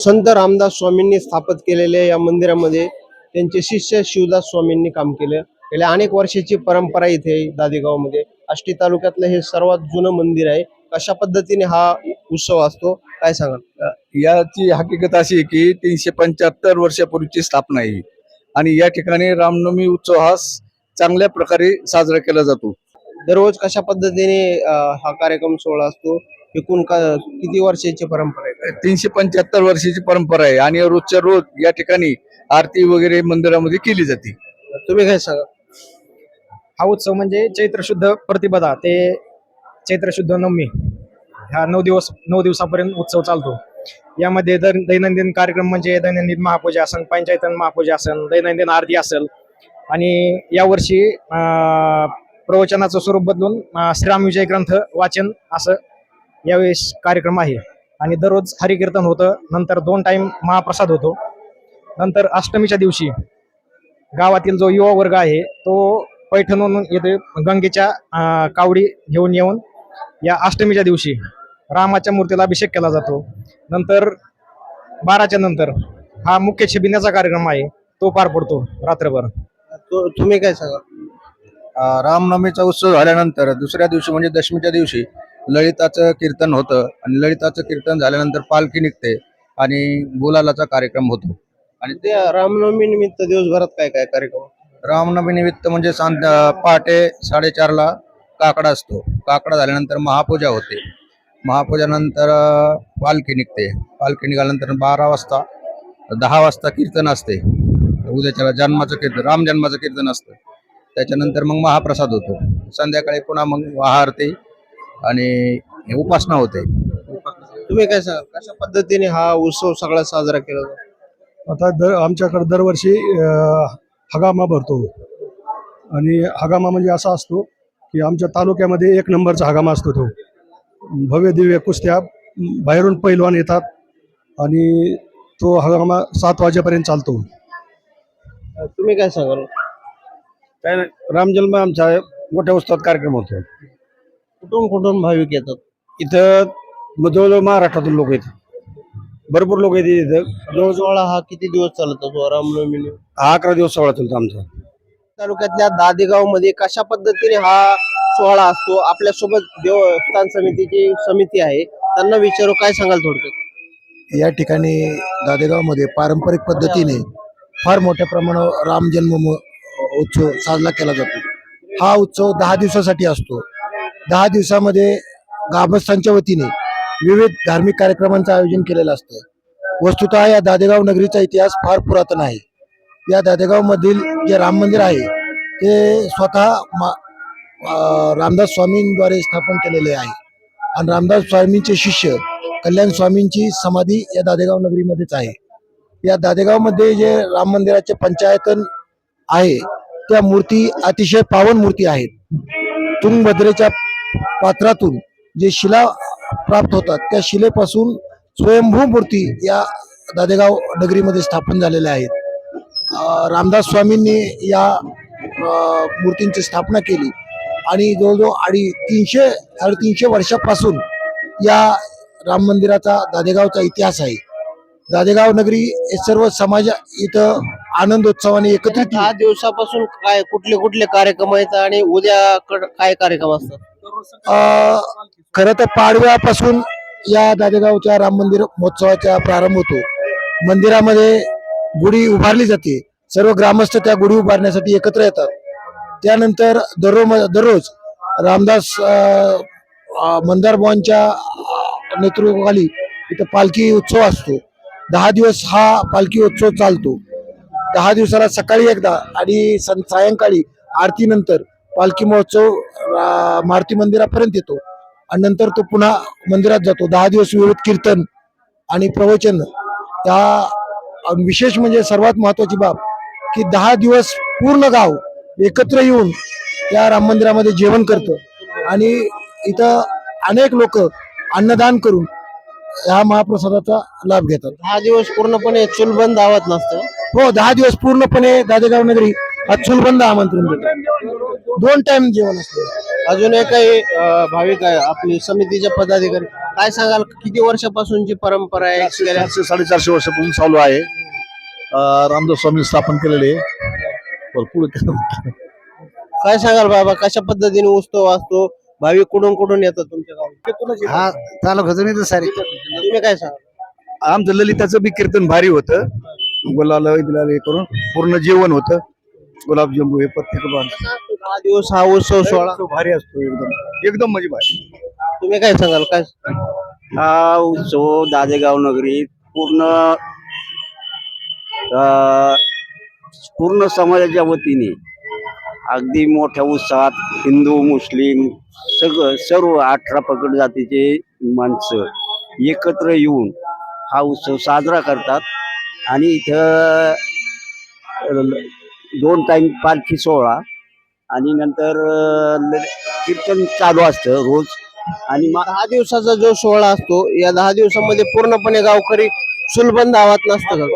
संत रामदास स्वामींनी स्थापित केलेल्या या मंदिरामध्ये त्यांचे शिष्य शिवदास स्वामींनी काम केलं. गेल्या अनेक वर्षाची परंपरा इथे दादेगावमध्ये. आष्टी तालुक्यातलं हे सर्वात जुनं मंदिर आहे. कशा पद्धतीने हा उत्सव असतो? काय सांगाल? याची हकीकत अशी आहे की तीनशे पंच्याहत्तर वर्षापूर्वीची स्थापना आहे आणि या ठिकाणी रामनवमी उत्सव हा चांगल्या प्रकारे साजरा केला जातो. दररोज कशा पद्धतीने हा कार्यक्रम सोहळा असतो? एकूण का किती वर्षाची परंपरा आहे? तीनशे पंच्याहत्तर वर्षाची परंपरा आहे आणि रोजच्या रोज या ठिकाणी आरती वगैरे मंदिरामध्ये केली जाते. तुम्ही काय सांगा? हा उत्सव म्हणजे चैत्र शुद्ध प्रतिपदा ते चैत्र शुद्ध नवमी. ह्या नऊ दिवस नऊ दिवसापर्यंत उत्सव चालतो. यामध्ये दर दैनंदिन कार्यक्रम म्हणजे दैनंदिन महापूजा असेल पंचायतन महापूजा असेल दैनंदिन आरती असेल. आणि यावर्षी अं, प्रवचनाचं स्वरूप बदलून श्रीराम विजय ग्रंथ वाचन असं यावेळेस कार्यक्रम आहे. आणि दररोज हरिकीर्तन होतं. नंतर दोन टाइम महाप्रसाद होतो. नंतर अष्टमीच्या दिवशी गावातील जो युवा वर्ग आहे तो पैठणहून येथे गंगेच्या कावडी घेऊन येऊन या अष्टमीच्या दिवशी रामाच्या मूर्तीला अभिषेक केला जातो. नंतर बाराच्या नंतर हा मुख्य छिबिण्याचा कार्यक्रम आहे तो पार पडतो रात्रभर. तो- तुम्ही काय सांगा रामनवमीचा उत्सव झाल्यानंतर दुसऱ्या दिवशी म्हणजे दशमीच्या दिवशी ललिताचं कीर्तन होतं आणि ललिताचं कीर्तन झाल्यानंतर पालखी निघते आणि गुलालाचा कार्यक्रम होतो. आणि त्या रामनवमी निमित्त दिवसभरात काय काय कार्यक्रम रामनवमी निमित्त म्हणजे सांज पहाटे साडेचारला काकडा असतो. काकडा झाल्यानंतर महापूजा होते. महापूजानंतर पालखी निघते. पालखी निघाल्यानंतर बारा वाजता दहा वाजता कीर्तन असते. उद्याच्याला जन्माचं कीर्तन राम जन्माचं कीर्तन असतं. त्याच्यानंतर मग महाप्रसाद होतो. संध्याकाळी पुन्हा मग आरती आणि उपासना होते. तुम्ही काय सांगा कशा पद्धतीने हा उत्सव सगळा साजरा केला जातो? आता दर आमच्याकडे दरवर्षी हगामा भरतो. आणि हगामा म्हणजे असा असतो की आमच्या तालुक्यामध्ये एक नंबरचा हगामा असतो तो. भव्य दिव्य कुस्त्या बाहेरून पैलवान येतात आणि तो हगामा सात वाजेपर्यंत चालतो. तुम्ही काय सांगाल? काय नाही रामजन्म आमचा मोठ्या उत्सवात कार्यक्रम होतो कुठून कुठून भाविक येतात? इथं जवळजवळ महाराष्ट्रातून लोक येतात. भरपूर लोक येतात इथं. जवळ सोहळा हा किती दिवस चालत? असतो रामनवमी हा अकरा दिवस सोहळा चालतो आमचा. तालुक्यातल्या दादेगावमध्ये कशा पद्धतीने हा सोहळा असतो? आपल्यासोबत देवस्थान समितीची समिती आहे. त्यांना विचारू काय सांगाल थोडक्यात? या ठिकाणी दादेगावमध्ये पारंपरिक पद्धतीने फार मोठ्या प्रमाणावर राम जन्म म- उत्सव साजरा केला जातो. हा उत्सव दहा दिवसासाठी असतो. दहा दिवसामध्ये ग्रामस्थांच्या वतीने विविध धार्मिक कार्यक्रमांचं आयोजन केलेलं असतं. वस्तुतः या दादेगाव नगरीचा इतिहास फार पुरातन आहे. या दादेगावमधील जे राम मंदिर आहे ते स्वतः मा- रामदास स्वामींद्वारे स्थापन केलेले आहे. आणि रामदास स्वामींचे शिष्य कल्याण स्वामींची समाधी या दादेगाव नगरीमध्येच आहे. या दादेगावमध्ये जे राम मंदिराचे पंचायतन आहे त्या मूर्ती अतिशय पावन मूर्ती आहेत. तुंगभद्रेच्या पात्रातून जे शिला प्राप्त होतात त्या शिलेपासून स्वयंभू मूर्ती या दादेगाव नगरीमध्ये स्थापन झालेल्या आहेत. रामदास स्वामींनी या मूर्तींची स्थापना केली आणि जवळजवळ अडी तीनशे साडेतीनशे वर्षापासून या राम मंदिराचा दादेगावचा इतिहास आहे. दादेगाव नगरी हे सर्व समाज इथं आनंदोत्सवाने एकत्रित दहा दिवसापासून काय कुठले कुठले कार्यक्रम आहेत आणि उद्या काय कार्यक्रम असतात? खरं तर पाडव्यापासून या दादेगावच्या राम मंदिर महोत्सवाचा प्रारंभ होतो. मंदिरामध्ये गुढी उभारली जाते. सर्व ग्रामस्थ त्या गुढी उभारण्यासाठी एकत्र येतात. त्यानंतर दररोज दररोज रामदास मंदार भवनच्या नेतृत्वाखाली इथं पालखी उत्सव असतो. दहा दिवस हा पालखी उत्सव चालतो. दहा दिवसाला सकाळी एकदा आणि सं- सायंकाळी आरतीनंतर पालखी महोत्सव मारुती मंदिरापर्यंत येतो. आणि नंतर तो पुन्हा मंदिरात जातो. दहा दिवस विविध कीर्तन आणि प्रवचन. त्या विशेष म्हणजे सर्वात महत्वाची बाब की दहा दिवस पूर्ण गाव एकत्र येऊन त्या राम मंदिरामध्ये जेवण करतं. आणि इथं अनेक लोक अन्नदान करून ह्या महाप्रसादाचा लाभ घेतात. दहा दिवस पूर्णपणे चुलबंद आवत नसतं. हो दहा दिवस पूर्णपणे दादेगाव नगरी हा चुलबंद आमंत्रण देतो. दोन टाइम जेवण असतं. अजून काही भाविक आहे आपली समितीचे पदाधिकारी. काय सांगाल किती वर्षापासूनची परंपरा आहे? गेल्या चारशे साडेचारशे वर्षापासून चालू आहे. अं, रामदास स्वामी स्थापन केलेले भरपूर काय सांगाल बाबा कशा पद्धतीने उत्सव असतो? भाविक कुठून कुठून येतात तुमच्या गावात हा तालुक्यातून येतं सारे. तुम्ही काय सांगाल? आमचं ललिताचं बी कीर्तन भारी होतं. गुलाल हे करून पूर्ण जेवण होतं. गुलाबजामू हे प्रत्येक दहा दिवस हा उत्सव सोहळा. भारी असतो एकदम. एकदम म्हणजे भारी. तुम्ही काय सांगाल? काय? हा उत्सव दादेगाव नगरीत पूर्ण अ, पूर्ण समाजाच्या वतीने अगदी मोठ्या उत्साहात हिंदू मुस्लिम सगळं सर्व अठरा पकड जातीचे माणसं एकत्र येऊन हा उत्सव साजरा करतात. आणि इथं दोन टाईम पालखी सोहळा आणि नंतर कीर्तन चालू असतं रोज. आणि दहा दिवसाचा जो सोहळा असतो या दहा दिवसामध्ये पूर्णपणे गावकरी सुलबंद आवात नसतं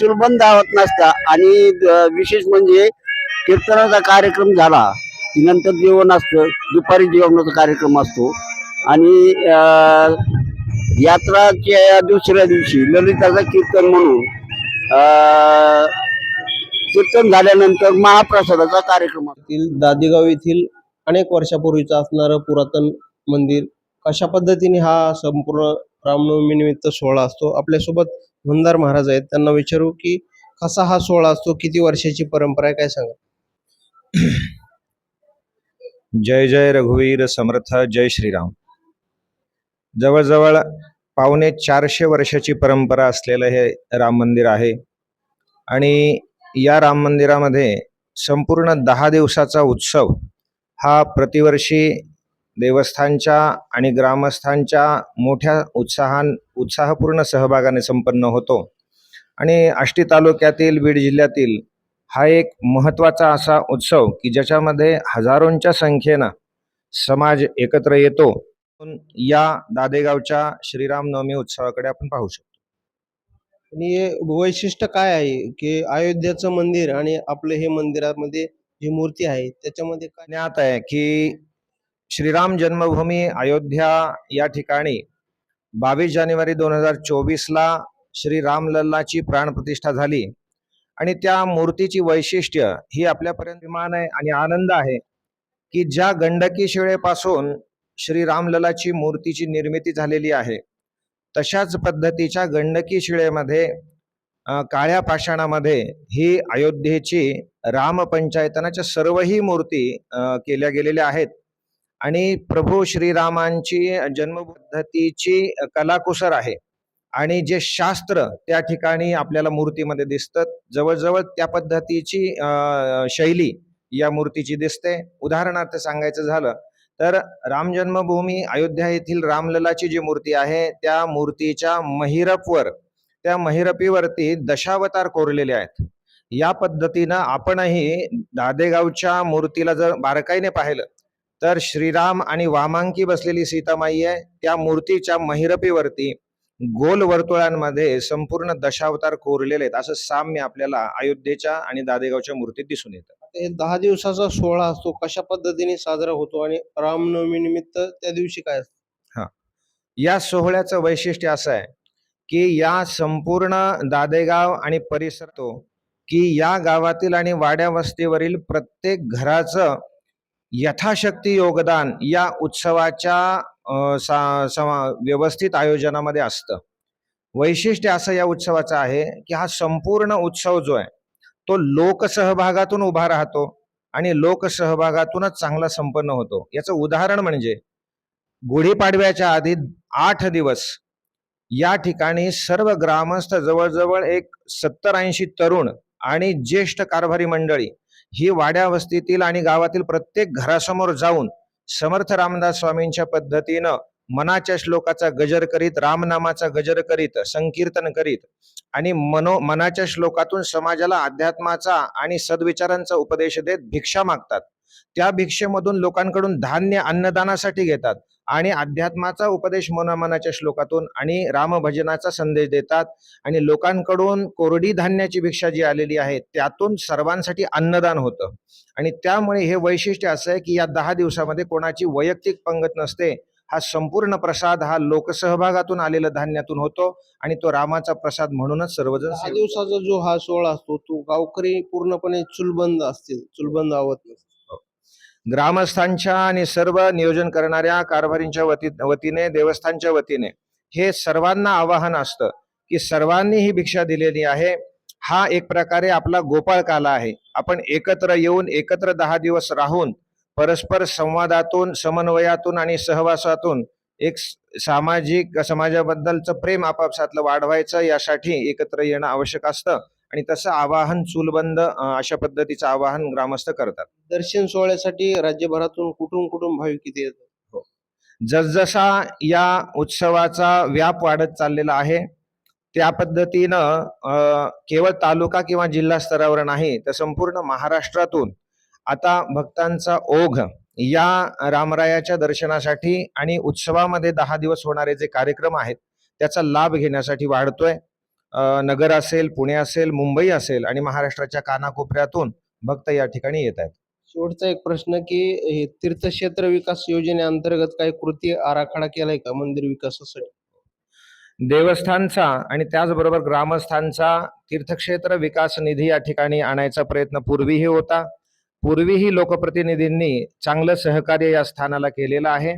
चुलबंद दावत नसता. आणि विशेष म्हणजे कीर्तनाचा कार्यक्रम झाला की नंतर जेवण असतं दुपारी जेवणाचा कार्यक्रम असतो. आणि यात्राच्या दुसऱ्या दिवशी ललिताचा कीर्तन म्हणून कीर्तन झाल्यानंतर महाप्रसादाचा कार्यक्रम असतो. येथील दादेगाव येथील अनेक वर्षापूर्वीचं असणारं पुरातन मंदिर कशा पद्धतीने हा संपूर्ण रामनवमी निमित्त सोहळा असतो? आपल्यासोबत मंदार महाराज आहेत. त्यांना विचारू की कसा हा सोहळा असतो? किती वर्षाची परंपरा आहे? काय सांगा जय जय रघुवीर समर्थ जय श्रीराम. जवळजवळ पावणे चारशे वर्षाची परंपरा असलेलं हे राम मंदिर आहे. आणि या राम मंदिरामध्ये संपूर्ण दहा दिवसाचा उत्सव हा प्रतिवर्षी देवस्थानच्या आणि ग्रामस्थांच्या मोठ्या उत्साहान उत्साहपूर्ण सहभागाने संपन्न होतो. आणि आष्टी तालुक्यातील बीड जिल्ह्यातील हा एक महत्त्वाचा असा उत्सव की ज्याच्यामध्ये हजारोंच्या संख्येनं समाज एकत्र येतो. या दादेगावच्या श्रीराम नवमी उत्सवाकडे आपण पाहू शकतो. आणि हे वैशिष्ट्य काय आहे की अयोध्याचं मंदिर आणि आपलं हे मंदिरामध्ये जी मूर्ती आहे त्याच्यामध्ये ज्ञात आहे की श्रीराम जन्मभूमी अयोध्या या ठिकाणी बावीस जानेवारी दोन हजार चोवीसला श्री रामलल्लाची प्राणप्रतिष्ठा झाली. आणि त्या मूर्तीची वैशिष्ट्य ही आपल्यापर्यंत विमान आहे आणि आनंद आहे की ज्या गंडकी शिळेपासून श्री रामललाची मूर्तीची निर्मिती झालेली आहे तशाच पद्धतीच्या गंडकी शिळेमध्ये काळ्या पाषाणामध्ये ही अयोध्येची रामपंचायतनाच्या सर्वही मूर्ती केल्या गेलेल्या आहेत. आणि प्रभू श्रीरामांची जन्मपद्धतीची कलाकुसर आहे. आणि जे शास्त्र त्या ठिकाणी आपल्याला मूर्तीमध्ये दिसतं जवळजवळ त्या पद्धतीची शैली या मूर्तीची दिसते. उदाहरणार्थ सांगायचं झालं तर राम जन्मभूमी अयोध्या येथील रामललाची जी मूर्ती आहे त्या मूर्तीच्या महिरपवर त्या महिरपीवरती दशावतार कोरलेले आहेत. या पद्धतीनं आपणही दादेगावच्या मूर्तीला जर बारकाईने पाहिलं तर श्रीराम आणि वामांकी बसलेली सीतामाई आहे त्या मूर्तीच्या महिरपीवरती गोल वर्तुळांमध्ये संपूर्ण दशावतार कोरलेले आहेत असं साम्य आपल्याला अयोध्येच्या आणि दादेगावच्या मूर्तीत दिसून येतं. हे दहा दिवसाचा सोहळा असतो. कशा पद्धतीने साजरा होतो आणि रामनवमी निमित्त त्या दिवशी काय असतं? या सोहळ्याचं वैशिष्ट्य असं आहे की या संपूर्ण दादेगाव आणि परिसर तो की या गावातील आणि वाड्या वस्तीवरील प्रत्येक घराचं यथाशक्ती योगदान या उत्सवाच्या सा- समा- व्यवस्थित आयोजनामध्ये असतं. वैशिष्ट्य असं या उत्सवाचं आहे की हा संपूर्ण उत्सव जो आहे तो लोकसहभागातून उभा राहतो आणि लोकसहभागातूनच चांगला संपन्न होतो. याचं उदाहरण म्हणजे गुढीपाडव्याच्या आधी आठ दिवस या ठिकाणी सर्व ग्रामस्थ जवळजवळ एक सत्तर ऐंशी तरुण आणि ज्येष्ठ कारभारी मंडळी ही वाड्या वस्तीतील आणि गावातील प्रत्येक घरासमोर जाऊन समर्थ रामदास स्वामींच्या पद्धतीनं मनाच्या श्लोकाचा गजर करीत रामनामाचा गजर करीत संकीर्तन करीत आणि मनो मनाच्या श्लोकातून समाजाला अध्यात्माचा आणि सद्विचारांचा उपदेश देत भिक्षा मागतात. त्या भिक्षेमधून लोकांकडून धान्य अन्नदानासाठी घेतात आणि अध्यात्माचा उपदेश मनोमनाच्या श्लोकातून आणि रामभजनाचा संदेश देतात आणि लोकांकडून कोरडी धान्याची भिक्षा जी आलेली आहे त्यातून सर्वांसाठी अन्नदान होतं. आणि त्यामुळे हे वैशिष्ट्य असं आहे की या दहा दिवसामध्ये कोणाची वैयक्तिक पंगत नसते हा संपूर्ण प्रसाद हा लोकसहभागातून आलेल्या धान्यातून होतो आणि तो रामाचा प्रसाद म्हणूनच सर्वजण दिवसाचा जो हा सोहळा असतो तो गावकरी पूर्णपणे चुलबंद असतील चुलबंद आवत नसतील. ग्रामस्थांच्या आणि सर्व नियोजन करणाऱ्या कारभारींच्या वती वतीने देवस्थानच्या वतीने हे सर्वांना आवाहन असतं की सर्वांनी ही भिक्षा दिलेली आहे. हा एक प्रकारे आपला गोपाळ काला आहे. आपण एकत्र येऊन एकत्र दहा दिवस राहून परस्पर संवादातून समन्वयातून आणि सहवासातून एक सामाजिक समाजाबद्दलचं प्रेम आपापसातलं वाढवायचं यासाठी एकत्र येणं आवश्यक असतं. आणि तसं आवाहन चूलबंद अशा पद्धतीचं आवाहन ग्रामस्थ करतात. दर्शन सोहळ्यासाठी राज्यभरातून कुठून कुठून भाविक इथे येतात. जसजसा या उत्सवाचा व्याप वाढत चाललेला आहे त्या पद्धतीनं केवळ तालुका किंवा जिल्हा स्तरावर नाही तर संपूर्ण महाराष्ट्रातून आता भक्तांचा ओघ या रामरायाच्या दर्शनासाठी आणि उत्सवामध्ये दहा दिवस होणारे जे कार्यक्रम आहेत त्याचा लाभ घेण्यासाठी वाढतोय. नगर असेल पुणे असेल मुंबई असेल आणि महाराष्ट्राच्या कानाकोपऱ्यातून भक्त या ठिकाणी येत आहेत. शेवटचा एक प्रश्न की हे तीर्थक्षेत्र विकास योजनेअंतर्गत काही कृती आराखडा केलाय का मंदिर विकासासाठी? देवस्थानचा आणि त्याचबरोबर ग्रामस्थांचा तीर्थक्षेत्र विकास निधी या ठिकाणी आणायचा प्रयत्न पूर्वीही होता. पूर्वीही लोकप्रतिनिधींनी चांगलं सहकार्य या स्थानाला केलेलं आहे.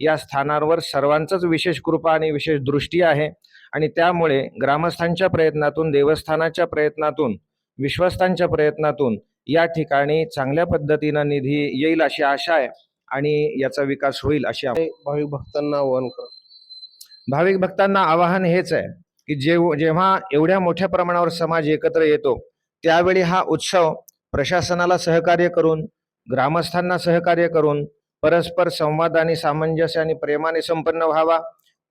या स्थानावर सर्वांचंच विशेष कृपा आणि विशेष दृष्टी आहे आणि त्यामुळे ग्रामस्थांच्या प्रयत्नातून देवस्थानाच्या प्रयत्नातून विश्वस्तांच्या प्रयत्नातून या ठिकाणी चांगल्या पद्धतीनं निधी येईल अशी आशा आहे आणि याचा विकास होईल अशी भाविक भक्तांना आवाहन करा भाविक भक्तांना आवाहन हेच आहे की जेव जेव्हा एवढ्या मोठ्या प्रमाणावर समाज एकत्र येतो त्यावेळी हा उत्सव प्रशासनाला सहकार्य करून ग्रामस्थांना सहकार्य करून परस्पर संवाद आणि सामंजस्य आणि प्रेमाने संपन्न व्हावा.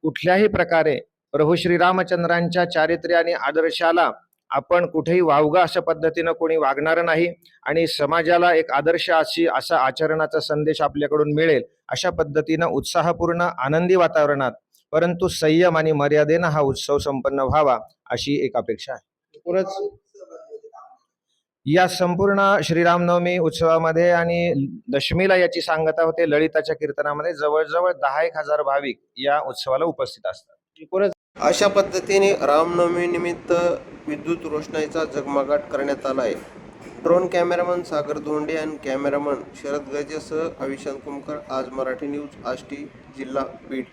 कुठल्याही प्रकारे प्रभू श्रीरामचंद्रांच्या चारित्र्य आणि आदर्शाला आपण कुठेही वावगा अशा पद्धतीनं कोणी वागणार नाही आणि समाजाला एक आदर्श अशी असा आचरणाचा संदेश आपल्याकडून मिळेल अशा पद्धतीनं उत्साहपूर्ण आनंदी वातावरणात परंतु संयम आणि मर्यादेनं हा उत्सव संपन्न व्हावा अशी एक अपेक्षा आहे. एकूणच या संपूर्ण श्रीरामनवमी उत्सवामध्ये आणि दशमीला याची सांगता होते ललिताच्या कीर्तनामध्ये जवळजवळ दहा एक हजार भाविक या उत्सवाला उपस्थित असतात. अशा पद्धतीने रामनवमी निमित्त विद्युत रोषणाईचा झगमगाट करण्यात आला आहे. ड्रोन कॅमेरामन सागर धोंडे आणि कॅमेरामन शरद गजेसह अविशांत कुमकर आज मराठी न्यूज आष्टी जिल्हा बीड.